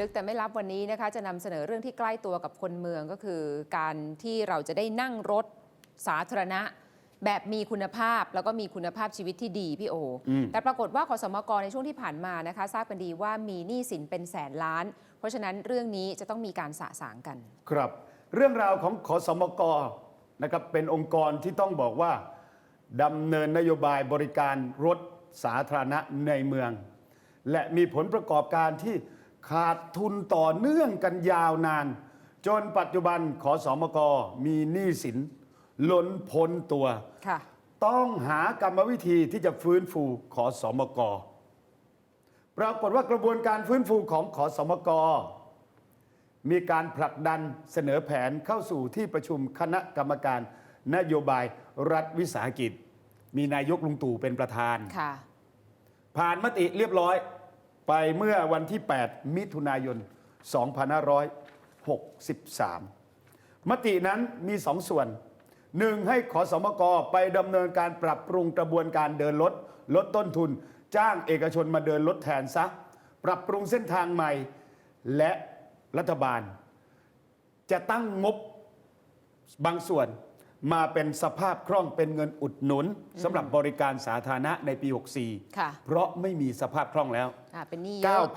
ลึกแต่ไม่ลับวันนี้นะคะจะนำเสนอเรื่องที่ใกล้ตัวกับคนเมืองก็คือการที่เราจะได้นั่งรถสาธารณะ แบบมีคุณภาพแล้วก็มีคุณภาพชีวิตที่ดีพี่โออมแต่ปรากฏว่าขอสมกในช่วงที่ผ่านมานะคะทราบกันดีว่ามีหนี้สินเป็นแสนล้าน เพราะฉะนั้นเรื่องนี้จะต้องมีการสะสางกัน ครับ เรื่องราวของขอสมกนะครับเป็นองค์กรที่ต้องบอกว่าดำเนินนโยบายบริการรถสาธารณะในเมือง และมีผลประกอบการที่ ขาดทุนต่อเนื่องกันยาวนาน จนปัจจุบันขอสมกมีหนี้สินล้นพ้นตัว ค่ะ ต้องหากรรมวิธีที่จะฟื้นฟูขอสมกปรากฏว่ากระบวนการฟื้นฟูของขอสมกมีการผลักดันเสนอแผนเข้าสู่ที่ประชุมคณะกรรมการนโยบายรัฐวิสาหกิจ มีนายกลุงตู่เป็นประธาน ค่ะ ผ่านมติเรียบร้อย ไปเมื่อวันที่ 8 มิถุนายน 2563 มตินั้นมีสองส่วนหนึ่งให้ขอสมกไปดำเนินการปรับปรุงกระบวนการเดินรถลดต้นทุน จ้างเอกชนมาเดินรถแทนซะ ปรับปรุงเส้นทางใหม่ และรัฐบาล จะตั้งงบบางส่วน มาเป็นสภาพคล่องเป็นเงินอุดหนุนสำหรับบริการสาธารณะในปี64ค่ะเพราะไม่มีสภาพคล่องแล้ว อ่าเป็นหนี้เยอะ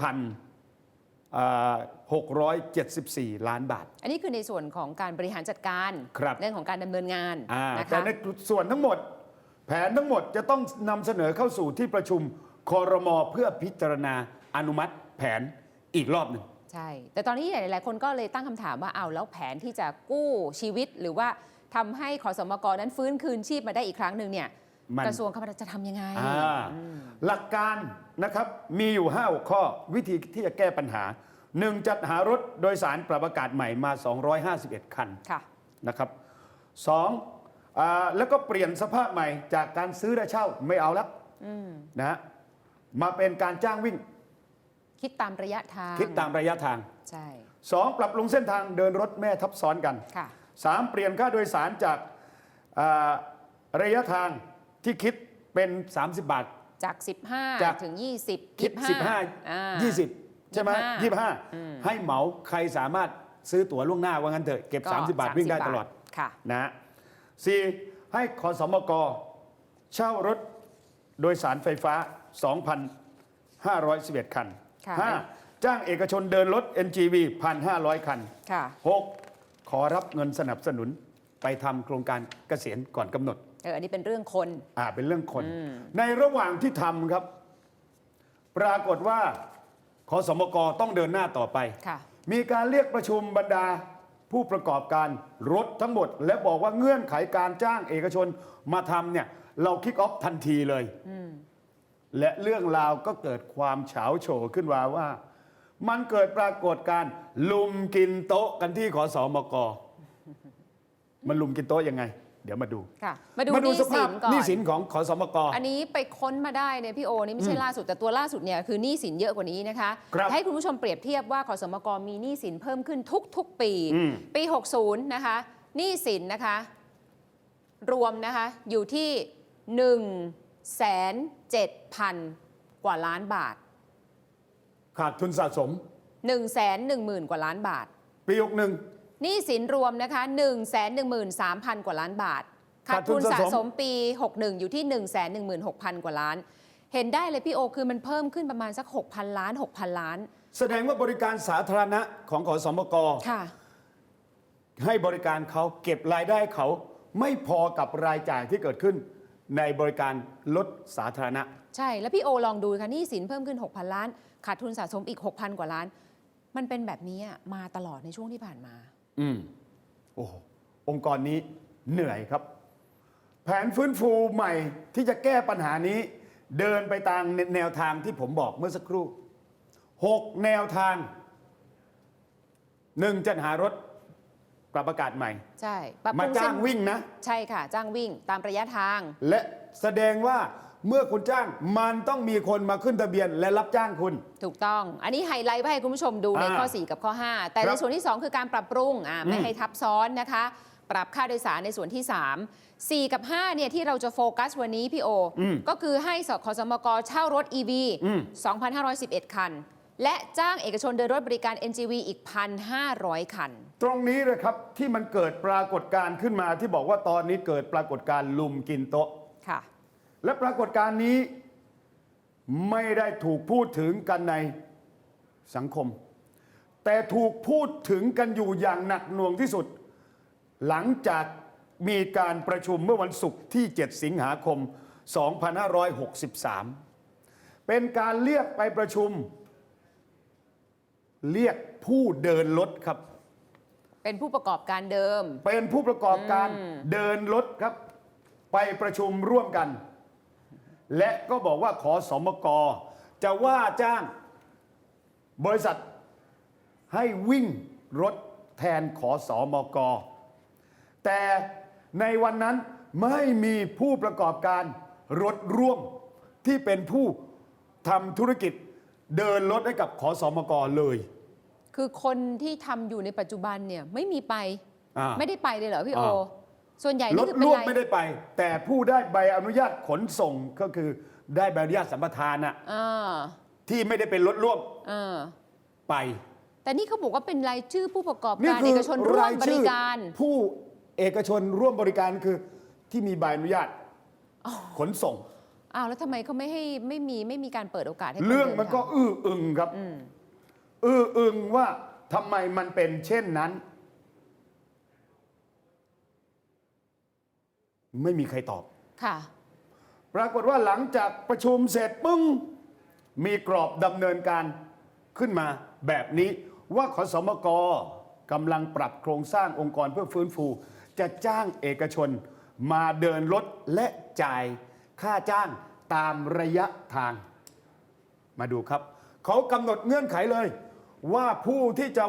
9,674 ล้านบาท อันนี้คือในส่วนของการบริหารจัดการ ครับ เรื่องของการดำเนินงานอ่านะแต่คะในส่วนทั้งหมด แผนทั้งหมดจะต้องนำเสนอเข้าสู่ที่ประชุมคอรมอเพื่อพิจารณาอนุมัติแผนอีกรอบหนึ่ง ใช่ แต่ตอนนี้หลายๆคนก็เลยตั้งคำถามว่าเอาแล้วแผนที่จะกู้ชีวิตหรือว่า ทำให้ขอสมกนั้นฟื้นคืนชีพมาได้อีกครั้งหนึ่งเนี่ยมัน กระทรวงคมนาคมจะทำยังไง อ่าหลักการนะครับมีอยู่5หัวข้อวิธีที่จะแก้ปัญหา 1. จัดหารถโดยสารปรับอากาศใหม่มา 251 คันค่ะ นะครับสองอาแล้วก็เปลี่ยนสภาพใหม่จากการซื้อและเช่าไม่เอาแล้วนะฮะมาเป็นการจ้างวิ่งคิดตามระยะทางคิดตามระยะทาง ใช่สองปรับปรุงเส้นทางเดินรถแม่ทับซ้อนกัน ค่ะ สามเปลี่ยนค่าโดยสารจากอ่าระยะทางที่คิดเป็น 30 บาท จากจาก15ถึง 20 คิด25อ่า15 20 ใช่ไหม25 25 ให้เหมาใครสามารถซื้อตั๋วล่วงหน้าว่างั้นเถอะเก็บก็30 บาทวิ่งได้ตลอดค่ะนะฮะสี่ให้ขอสมกเช่ารถโดยสารไฟฟ้า 2,511 คันค่ะห้าจ้างเอกชนเดินรถ NGV 1,500 คันค่ะ 6. ขอรับเงินสนับสนุนไปทำโครงการเกษียณก่อนกำหนด เอออันนี้เป็นเรื่องคน อ่าเป็นเรื่องคนในระหว่างที่ทำครับ ปรากฏว่าขอสมกต้องเดินหน้าต่อไป ค่ะ มีการเรียกประชุมบรรดาผู้ประกอบการรถทั้งหมด และบอกว่าเงื่อนไขการจ้างเอกชนมาทำเนี่ย เราคิกออฟทันทีเลย และเรื่องราวก็เกิดความเฉาโฉขึ้นมาว่า มันเกิดปรากฏการณ์ลุมกินโต๊ะกันที่ขอสอมก มันลุมกินโต๊ะยังไง เดี๋ยวมาดู ค่ะ มาดูหมาดูนี้สสิภาพนก่อนหนี้สินของขอสมก อันนี้ไปค้นมาได้เนี่ยพี่โอนี่ไม่ใช่ล่าสุดแต่ตัวล่าสุดเนี่ยคือหนี้สินเยอะกว่านี้นะคะครับให้คุณผู้ชมเปรียบเทียบว่าขอสมกมีหนี้สินเพิ่มขึ้นทุก ๆ ปี อืม ปี 60 นะคะหนี้สินนะคะ รวมนะคะอยู่ที่1นึ่งแสนเจ็ดพันกว่าล้านบาท ขาดทุนสะสม1นึ่งแสนหนึ่งหมื่นกว่าล้านบาทปีหกหนึ่ง หนี้สินรวมนะคะ1นึ่งแสนหนึ่งหมื่นสามพันกว่าล้านบาท ขาขาดดทุทุนนสะสะสสมมปี 61 อยู่ที่ 1 1 6 0 0 กว่าล้าน เห็นได้เลยพี่โอคือมันเพิ่มขึ้นประมาณสัก 6,000 ล้าน 6,000 ล้าน แสดงว่าบริการสาธารณะของขอสมกค่ะ ให้บริการเขาเก็บรายได้เขาไม่พอกับรายจ่ายที่เกิดขึ้น ในบริการรถสาธารณะ ใช่แล้วพี่โอลองดูค่ะหนี้สินเพิ่มขึ้น 6,000 ล้าน ขาดทุนสะสมอีก 6,000 กว่าล้าน มันเป็นแบบนี้อะมาตลอดในช่วงที่ผ่านมา อืมโอ้โหองค์กรนี้เหนื่อยครับ แผนฟื้นฟูใหม่ที่จะแก้ปัญหานี้ เดินไปตามแนวทางที่ผมบอกเมื่อสักครู่หกแนวทางหนึ่งจัดหารถปรับอากาศใหม่ ใช่ปรับปมารุงจ้าเส้งนวิ่งนะ ใช่ค่ะ จ้างวิ่งตามระยะทาง และแสดงว่า เมื่อคุณจ้างมันต้องมีคนมาขึ้นทะเบียนและรับจ้างคุณ ถูกต้อง อันนี้ไฮไลท์ไว้ให้คุณผู้ชมดูในอ่าข้อ 4 กับข้อ 5 แต่คในรับส่วนที่ 2 คือการปรับปรุงอ่าไม่อืมให้ทับซ้อนนะคะ ปรับค่าโดยสารในส่วนที่ 3 4 กับ 5 เนี่ยที่เราจะโฟกัสวันนี้พี่โออก็คือให้สขสมกเช่ารถ EV อืม2,511 คัน และจ้างเอกชนเดินรถบริการ NGV อีก 1,500 คัน ตรงนี้เลยครับที่มันเกิดปรากฏการณ์ขึ้นมาที่บอกว่าตอนนี้เกิดปรากฏการณ์ลุมกินโต๊ะค่ะ และปรากฏการณ์นี้ไม่ได้ถูกพูดถึงกันในสังคม แต่ถูกพูดถึงกันอยู่อย่างหนักหน่วงที่สุด หลังจากมีการประชุมเมื่อวันศุกร์ที่ 7 สิงหาคม 2563 เป็นการเรียกไปประชุม เรียกผู้เดินรถครับ เป็นผู้ประกอบการเดิม เป็นผู้ประกอบการเดินรถครับ ไปประชุมร่วมกัน และก็บอกว่าขอสมกจะว่าจ้างบริษัทให้วิ่งรถแทนขอสอมก แต่ในวันนั้นไม่มีผู้ประกอบการรถร่วมที่เป็นผู้ทำธุรกิจเดินรถให้กับขอสอมกเลย คือคนที่ทำอยู่ในปัจจุบันเนี่ยไม่มีไปอ่าไม่ได้ไปเลยเหรอพี่โออ่า ส่วนใหญ่รนี่ถคือเป็นร่วมไรไม่ได้ไป แต่ผู้ได้ใบอนุญาตขนส่งก็คือได้ใบอนุญาตสัมปทานอะอ่าที่ไม่ได้เป็นรถร่วมอ่าไป แต่นี่เขาบอกว่าเป็นรายชื่อผู้ประกอบนี่การคืเอกชนร่วมยบชื่ริอการ ผู้เอกชนร่วมบริการคือที่มีใบอนุญาตขนส่งอ้าวแล้วทำไมเขาไม่ให้ไม่มีไม่มีการเปิดโอกาสให้คนเรื่องดิมันก็ทำอื้ออึงครับอื้ออึงว่าทำไมมันเป็นเช่นนั้น ไม่มีใครตอบ ค่ะ ปรากฏว่าหลังจากประชุมเสร็จปึ้ง มีกรอบดำเนินการขึ้นมาแบบนี้ว่าขอสมกกำลังปรับโครงสร้างองค์กรเพื่อฟื้นฟู จะจ้างเอกชนมาเดินรถและจ่ายค่าจ้างตามระยะทาง มาดูครับ เขากำหนดเงื่อนไขเลย ว่าผู้ที่จะ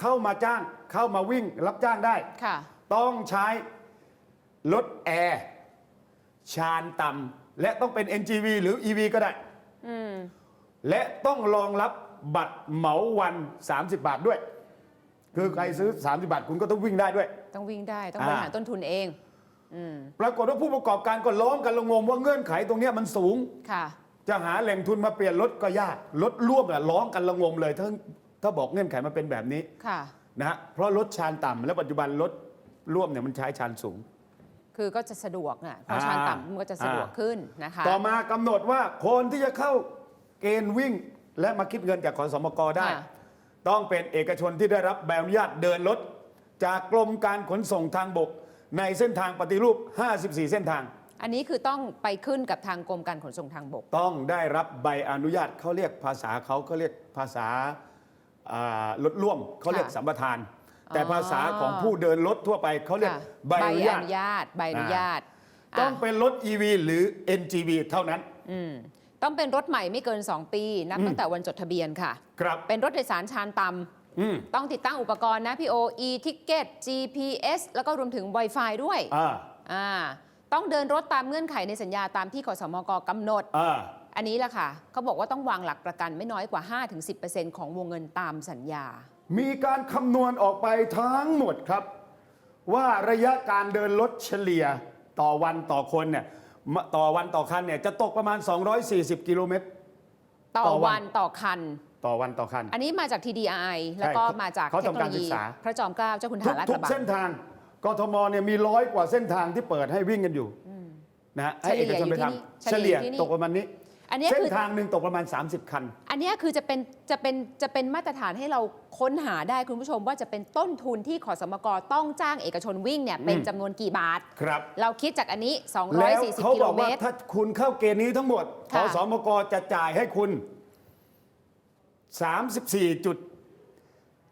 เข้ามาจ้างเข้ามาวิ่งรับจ้างได้ค่ะต้องใช้ รถแอร์ชานต่ำและต้องเป็น NGV หรือ EV ก็ได้และต้องรองรับบัตรเหมาวัน 30 บาทด้วย คือใครซื้อ 30 บาทคุณก็ต้องวิ่งได้ด้วย ต้องวิ่งได้ ต้องอ่าบริหารต้นทุนเอง อืม ปรากฏว่าผู้ประกอบการก็ร้องกันระงมว่าเงื่อนไขตรงเนี้ยมันสูง ค่ะ จะหาแหล่งทุนมาเปลี่ยนรถก็ยากรถร่วมอะร้องกันระงมเลยถ้าถ้าบอกเงื่อนไขมาเป็นแบบนี้ค่ะ นะฮะเพราะรถชานต่ำและปัจจุบันรถร่วมเนี่ยมันใช้ชานสูง คือก็จะสะดวกอะเพราะอ่าชานต่ำมันก็จะสะดวกอ่าขึ้นนะคะต่อมากำหนดว่าคนที่จะเข้าเกณฑ์วิ่ง และมาคิดเงินจากขอสมกได้ ค่ะ ต้องเป็นเอกชนที่ได้รับใบอนุญาตเดินรถ จากกรมการขนส่งทางบก ในเส้นทางปฏิรูป 54 เส้นทาง อันนี้คือต้องไปขึ้นกับทางกรมการขนส่งทางบก ต้องได้รับใบอนุญาตเขาเรียกภาษาเขาเขาเรียกภาษาอ่ารถร่วมเขาเรียกค่ะ สัมปทาน แต่อ๋อภาษาของผู้เดินรถทั่วไปเขาเรียกค่ะใบอนุญาตญาตใบอนุญาตต้องอะเป็นรถ EV หรือ NGV เท่านั้น อืมต้องเป็นรถใหม่ไม่เกิน 2 ปี นับตั้งแต่วันจดทะเบียนค่ะ ครับ เป็นรถโดยสารชานต่อืมำต้องติดตั้งอุปกรณ์นะพี่โอ e-ticket GPS แล้วก็รวมถึง Wi-Fi ด้วยอ่าอ่าต้องเดินรถตามเงื่อนไขในสัญญาตามที่ขสมกกำหนด อ่าอันนี้แหละค่ะเขาบอกว่าต้องวางหลักประกันไม่น้อยกว่า 5-10%ของวงเงินตามสัญญา มีการคำนวณออกไปทั้งหมดครับ ว่าระยะการเดินรถเฉลี่ยต่อวันต่อคนเนี่ยมต่อวันต่อคันเนี่ยจะตกประมาณ 240 กิโลเมตร ต่อต่อวัวันนต่อคัน ต่อวันต่อคัน อันนี้มาจาก TDI แล้วก็มาจากเขาเทคทำโนกาโลรศึยีกษาพระจอมเกล้าเจ้าคุณททุหากรลาดทุกกระบังเส้นทางกทมเนี่ยมีร้อยกว่าเส้นทางที่เปิดให้วิ่งกันอยู่นะฮะให้เอกชนไปทำเฉเฉลี่ลี่ยยอยู่ที่นี่ตกประมาณนี้ อันเนี้ยเส้นคือ ทางหนึ่งตกประมาณ 30 คัน อันเนี้ยคือจะเป็นจะเป็นจะเป็นมาตรฐานให้เราค้นหาได้คุณผู้ชมว่าจะเป็นต้นทุนที่ขอสมกต้องจ้างเอกชนวิ่งเนี่ยเป็นอืม จำนวนกี่บาท ครับ เราคิดจากอันนี้ แล้ว240เขากิบโลอกเมว่าตร ถ้าคุณเข้าเกณฑ์นี้ทั้งหมดขค่ะ อสมกจะจ่ายให้คุณ 34จุด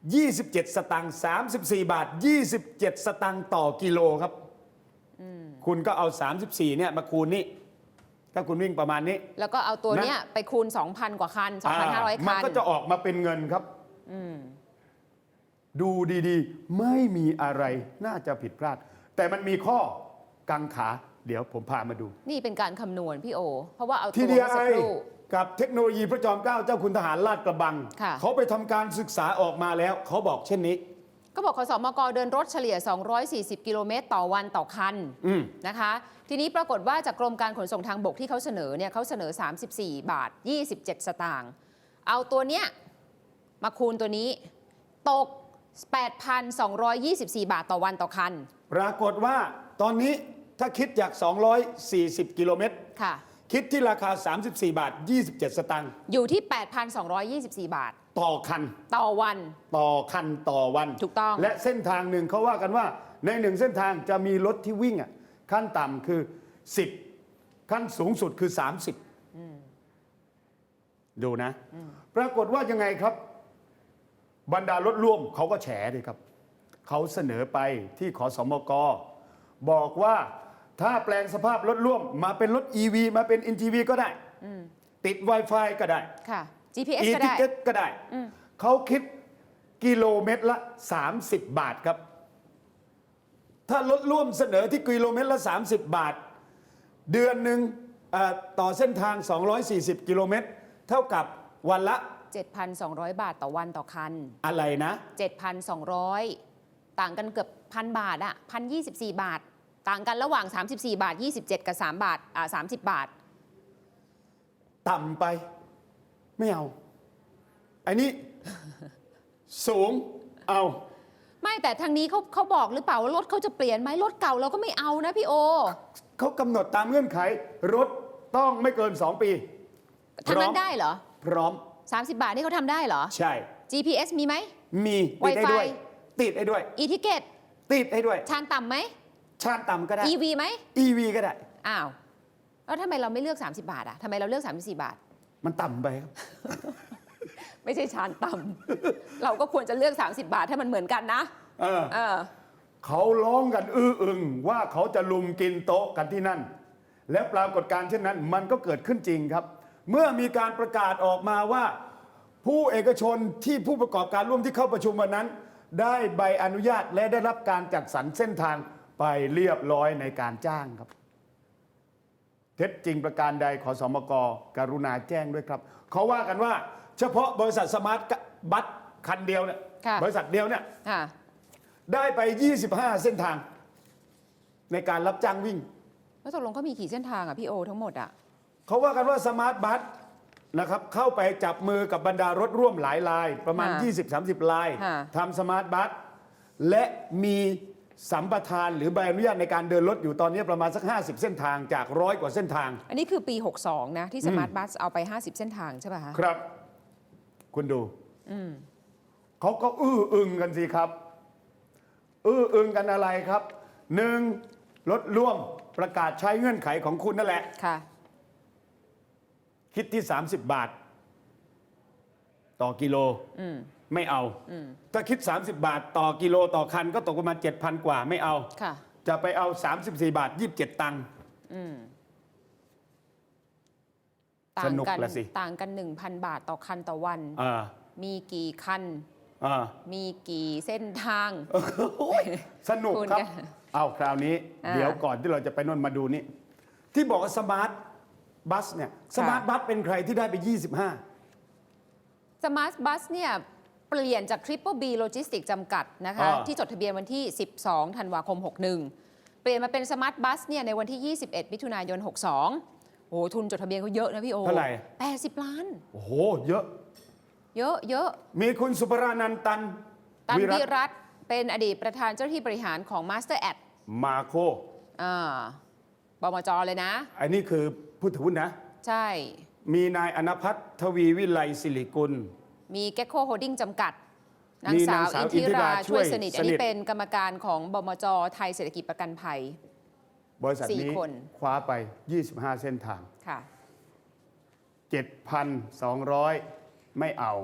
27 สตังค์34 บาท 27 สตังค์ต่อกิโลครับ คุณก็เอา 34เนี่ยมาคูณนี่ ถ้าคุณวิ่งประมาณนี้ แล้วก็เอาตัวนะเนี้ยไปคูณ 2,000 กว่าคัน 2,500อ่าคัมันนก็จะออกมาเป็นเงินครับดูดีๆ ไม่มีอะไรน่าจะผิดพลาด แต่มันมีข้อกังขาเดี๋ยวผมพามาดู นี่เป็นการคำนวณพี่โอ เพราะว่าเอาตัวทีดีเมื่อสัไอกครู่กับเทคโนโลยีพระจอมเกล้าเจ้าคุณทหารลาดกระบังค่ะเขาไปทำการศึกษาออกมาแล้ว เขาบอกเช่นนี้ ก็บอกขสมกเดินรถเฉลี่ย 240 กิโลเมตรต่อวันต่อคันอืมนะคะ ทีนี้ปรากฏว่าจากกรมการขนส่งทางบกที่เขาเสนอเนี่ยเขาเสนอ 34 บาท 27 สตางค์เอาตัวเนี้ยมาคูณตัวนี้ ตก 8,224 บาทต่อวันต่อคัน ปรากฏว่าตอนนี้ถ้าคิดจาก 240 กิโลเมตรค่ะ คิดที่ราคา 34 บาท 27 สตางค์อยู่ที่ 8,224 บาท ต่อคัน ต่อวัน ต่อคันต่อวัน ถูกต้อง และเส้นทางหนึ่งเขาว่ากันว่า ในหนึ่งเส้นทางจะมีรถที่วิ่งอะขั้นต่ำคือ 10 ขั้นสูงสุดคือ 30 ดูนะ ปรากฏว่ายังไงครับ บรรดารถร่วมเขาก็แฉเลยครับ เขาเสนอไปที่ขอสมก บอกว่าถ้าแปลงสภาพรถร่วม มาเป็นรถ EV มาเป็น NGV ก็ได้ ติด Wi-Fi ก็ได้ค่ะ GPS อีก็ทิได้ เก็ตก็ได้เขาคิดกิโลเมตรละ 30 บาทครับ ถ้ารถร่วมเสนอที่กิโลเมตรละ 30 บาท เดือนหนึ่งเอ่อต่อเส้นทาง 240 กิโลเมตร เท่ากับวันละ7,200 บาทต่อวันต่อคัน อะไรนะ 7,200 ต่างกันเกือบพันบาทอะ1,024บาท ต่างกันระหว่าง 34 บาท 27 กับ 3 บาทอ่า30 บาท ต่ำไป ไม่เอา อันนี้ สูงเอา ไม่แต่ทางนี้เขาเขาบอกหรือเปล่าว่ารถเขาจะเปลี่ยนไหมรถเก่าเราก็ไม่เอานะพี่โอ เขากำหนดตามเงื่อนไข รถต้องไม่เกิน 2 ปีทางนั้นพร้อมได้เหรอ พร้อม 30 บาทนี่เขาทำได้เหรอ ใช่ GPS มีไหม มีติดให้ด้วย Wi-Fi ติดให้ด้วย อีทิเกตติดให้ด้วย ชานต่ำไหม ชาติต่ำก็ได้ EV ไหม EV ก็ได้ อ้าวแล้วทำไมเราไม่เลือก 30 บาทอะทำไมเราเลือก 34 บาท มันต่ำไปครับ ไม่ใช่ชานต่ำ เราก็ควรจะเลือก 30 บาทถ้ามันเหมือนกันนะ เออ เออ เขาร้องกันอื้ออึงว่าเขาจะลุมกินโต๊ะกันที่นั่น และปรากฏการณ์เช่นนั้น มันก็เกิดขึ้นจริงครับ เมื่อมีการประกาศออกมาว่า ผู้เอกชนที่ผู้ประกอบการร่วมที่เข้าประชุมวันนั้น ได้ใบอนุญาตและได้รับการจัดสรรเส้นทางไปเรียบร้อยในการจ้างครับ เท็จจริงประการใดขอสมกกรุณาแจ้งด้วยครับเขาว่ากันว่า เฉพาะบริษัทสมาร์ทบัตคันเดียวเนี่ยค่ะ บริษัทเดียวเนี่ยค่ะ ได้ไป 25 เส้นทาง ในการรับจ้างวิ่ง แล้วตกลงเขามีกี่เส้นทางอะพี่โอทั้งหมดอะเขาว่ากันว่าสมาร์ทบัสนะครับเข้าไปจับมือกับบรรดารถร่วมหลายลาย ประมาณ20-30 ลายทำสมาร์ทบัสและมี สัมปทานหรือใบอนุญาตในการเดินรถอยู่ตอนนี้ประมาณสัก 50 เส้นทางจากร้อยกว่าเส้นทาง อันนี้คือปี 62 นะ ที่สมาร์ทบัสเอาไป 50 เส้นทางใช่ป่ะคะครับ คุณดูเขาก็อื้ออึงกันสิครับ อื้ออึงกันอะไรครับหนึ่งรถร่วมประกาศใช้เงื่อนไขของคุณนั่นแหละค่ะ คิดที่ 30 บาท ต่อกิโล ไม่เอา ถ้าคิด 30 บาทต่อกิโลต่อคันก็ตกประมาณ7,000 กว่าไม่เอา ค่ะ จะไปเอา 34 บาท 27 ตังค์ต่าสงนุกกันละสิ ต่างกัน1,000บาทต่อคันต่อวัน อ่ามีกี่คัน อ่ามีกี่เส้นทางสนุกคุณครับกันเอาคราวนี้ อ่าเดี๋ยวก่อนที่เราจะไปนนมาดูนี่ ที่บอกว่าสมาร์ทบัสเนี่ย สมาร์ทบัสเป็นใครที่ได้ไป 25 สมาร์ทบัสเนี่ย เปลี่ยนจาก Triple B Logistics จำกัดนะคะ อ่า ที่จดทะเบียนวันที่ 12 ธันวาคม 61 เปลี่ยนมาเป็นสมาร์ทบัสเนี่ยในวันที่ 21 มิถุนายน 62โอ้โหทุนจดทะเบียนเขาเยอะนะพี่โอเท่าไหร่ 80 ล้าน โอ้โห เยอะ เยอะเยอะมีคุณสุภรานันท์ตันตันวิรัวิตรัตน์เป็นอดีตประธานเจ้าหน้าที่บริหารของ Master Ad มาโคอ่าบมจเลยนะ อันนี้คือผู้ถือหุ้นนะ ใช่ มีนายอนพัฒน์ทวีวิไลสิริกุล มีแก c โคโฮดดิ้งจำกัดนางมีสานางวสาวอินทิราอินทิราช่วยช่วยสนิทสนิท อันนี้เป็นกรรมการของบมจไทยเศรษฐกิจประกันภัย บริษัทสี่นี้คนคว้าไป 25 เส้นทางค่ะ7,200 ไม่เอา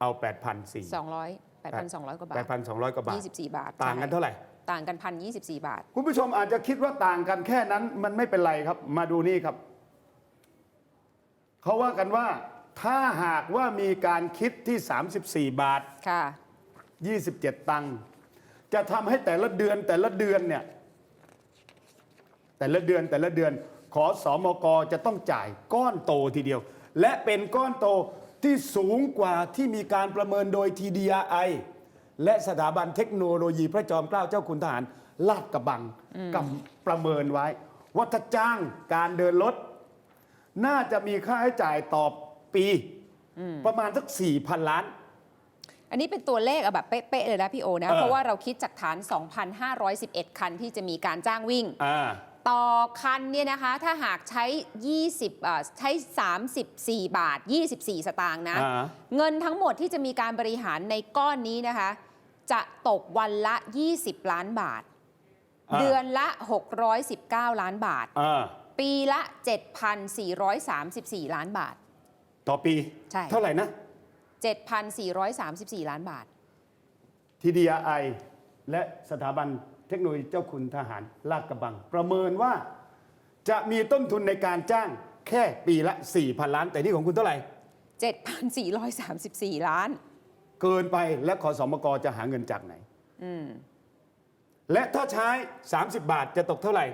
เอา 8,400 200 8,200 กว่าบาท 8,200 กว่าบาท 24 บาท ต่างกันเท่าไหร่ ต่างกัน 1,024 บาท คุณผู้ชมอาจจะคิดว่าต่างกันแค่นั้นมันไม่เป็นไรครับ มาดูนี่ครับ เขาว่ากันว่า ถ้าหากว่ามีการคิดที่ 34 บาท ค่ะ 27 ตังค์จะทำให้แต่ละเดือนแต่ละเดือนเนี่ย แต่ละเดือนแต่ละเดือน ขอสอมกจะต้องจ่ายก้อนโตทีเดียว และเป็นก้อนโตที่สูงกว่าที่มีการประเมินโดย TDRI และสถาบันเทคโนโลยีพระจอมเกล้าเจ้าคุณทหารลาดกระบังกำประเมินไว้ ว่าถ้าจ้างการเดินรถน่าจะมีค่าใช้จ่ายต่อ ปี ประมาณสักสี่พันล้าน อันนี้เป็นตัวเลขเอาแบบเป๊ะๆเลยนะพี่โอนะ เออ เพราะว่าเราคิดจากฐาน 2,511 คันที่จะมีการจ้างวิ่ง อ่า ต่อคันเนี่ยนะคะ ถ้าหากใช้ 20อ่าใช้ 34 บาท 24 สตางค์นะ อ่า เงินทั้งหมดที่จะมีการบริหารในก้อนนี้นะคะ จะตกวันละ 20 ล้านบาทอ่าเดือนละ 619 ล้านบาท อ่า ปีละ 7,434 ล้านบาท ต่อปี ใช่ เท่าไหร่นะ 7,434 ล้านบาท TDI และสถาบันเทคโนโลยีเจ้าคุณทหารลาดกระบัง ประเมินว่าจะมีต้นทุนในการจ้างแค่ปีละ 4,000 ล้าน แต่นี่ของคุณเท่าไหร่ 7,434 ล้าน เกินไปและขอสมกจะหาเงินจากไหนและถ้าใช้ 30 บาทจะตกเท่าไหร่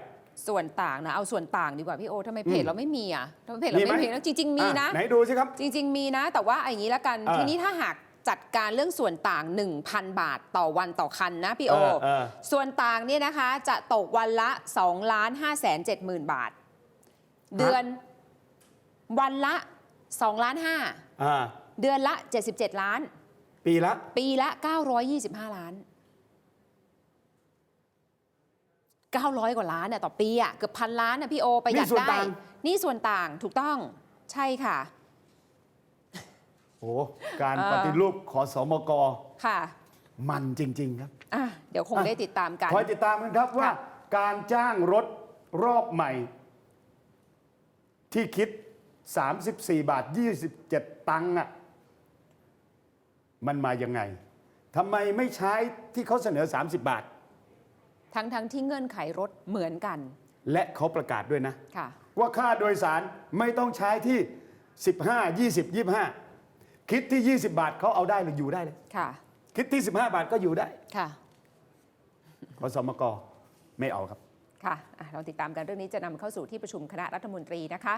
ส่วนต่างนะ เอาส่วนต่างดีกว่าพี่โอทำไมเพจอืมเราไม่มีอะทำไมเพจเรามีไหม ไม่มีนะจริง ๆ มีนะ อ่ไหนดูสิครับ จริง ๆ มีนะ แต่ว่าอย่างนี้ละกันอ่าทีนี้ถ้าหากจัดการเรื่องส่วนต่าง 1,000 บาทต่อวันต่อคันนะพี่โอเออเออส่วนต่างเนี่ยนะคะจะตกวันละ2ล้าน5แสน7หมื่นบาท เดือนวันละ2ล้าน5อ่าเดือนละ 77 ล้าน ปีละ ปีละ 925 ล้าน 900 กว่าล้านน่ะต่อปีอะเกือบพันล้านน่ะพี่โอประหยัดนี่ส่วนได้ ต่าง นี่ส่วนต่างถูกต้องใช่ค่ะ โอ้การเออ ปฏิรูปขอสมกค่ะมันจริง ๆ ครับ อะเดี๋ยวคงได้ติดตามกัน คอยติดตามกันครับว่า ค่ะ การจ้างรถรอบใหม่ ที่คิด 34 บาท 27 ตังค์อะมันมายังไงทำไมไม่ใช้ที่เขาเสนอ 30 บาท ทั้งทั้งที่เงื่อนไขรถเหมือนกัน และเขาประกาศด้วยนะ ค่ะ ว่าค่าโดยสารไม่ต้องใช้ที่ 15 20 25 คิดที่ 20 บาทเขาเอาได้หรืออยู่ได้เลย ค่ะ คิดที่ 15 บาทก็อยู่ได้ค่ะ ขอสมกไม่เอาครับ ค่ะอะ เราติดตามกันเรื่องนี้จะนำเข้าสู่ที่ประชุมคณะรัฐมนตรีนะคะ